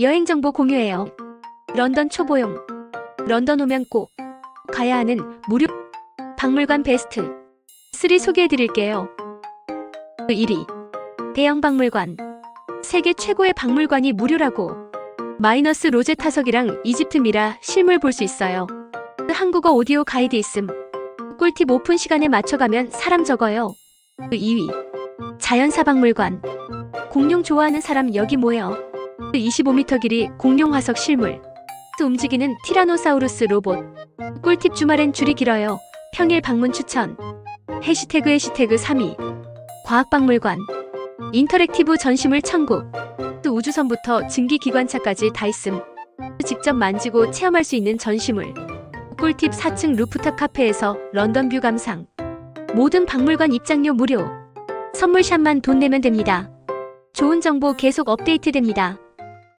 여행 정보 공유해요. 런던 초보용. 런던 오면 꼭 가야 하는 무료 박물관 베스트 3 소개해 드릴게요. 1위. 대형 박물관. 세계 최고의 박물관이 무료라고. 마이너스 로제 타석이랑 이집트 미라 실물 볼 수 있어요. 한국어 오디오 가이드 있음. 꿀팁 오픈 시간에 맞춰가면 사람 적어요. 2위. 자연사 박물관. 공룡 좋아하는 사람 여기 모여. 25m 길이 공룡 화석 실물. 움직이는 티라노사우루스 로봇. 꿀팁 주말엔 줄이 길어요. 평일 방문 추천. 해시태그 해시태그 3위. 과학박물관. 인터랙티브 전시물 천국. 우주선부터 증기기관차까지 다 있음. 직접 만지고 체험할 수 있는 전시물. 꿀팁 4층 루프탑 카페에서 런던 뷰 감상. 모든 박물관 입장료 무료. 선물샵만 돈 내면 됩니다. 좋은 정보 계속 업데이트 됩니다.